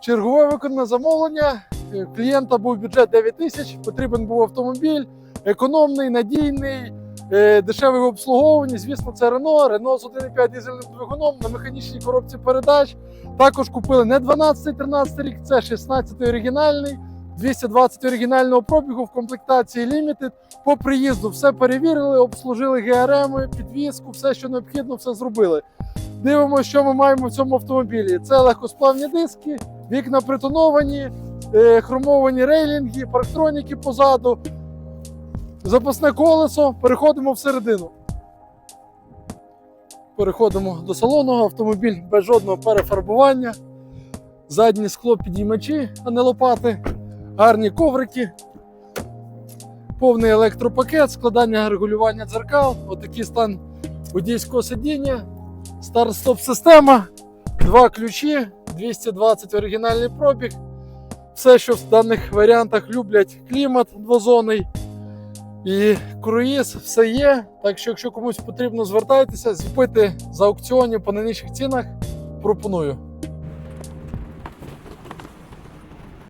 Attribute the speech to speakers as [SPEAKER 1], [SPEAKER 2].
[SPEAKER 1] Чергове виконане замовлення. Е, Клієнта був бюджет 9 тисяч, потрібен був автомобіль, економний, надійний, е, дешевий в обслуговуванні. Звісно, це Рено, Рено з 1,5 дизельним двигуном на механічній коробці передач. Також купили не 12-13 рік, це 16 оригінальний, 220 оригінального пробігу в комплектації Limited. По приїзду все перевірили, обслужили ГРМ, підвізку, все, що необхідно, все зробили. Дивимося, що ми маємо в цьому автомобілі. Це легкосплавні диски, вікна притоновані, е, хромовані рейлінги, парктроніки позаду, запасне колесо. Переходимо всередину. Переходимо до салону. Автомобіль без жодного перефарбування. Заднє скло підіймачі, а не лопати, гарні коврики, повний електропакет, складання регулювання дзеркал, отакий стан водійського сидіння, старт-стоп система, два ключі, 220 оригінальний пробіг. Все, що в даних варіантах люблять, клімат двозонний і круїз, все є. Так що, якщо комусь потрібно, звертайтеся, зіпити за аукціоні по найнижчих цінах. Пропоную.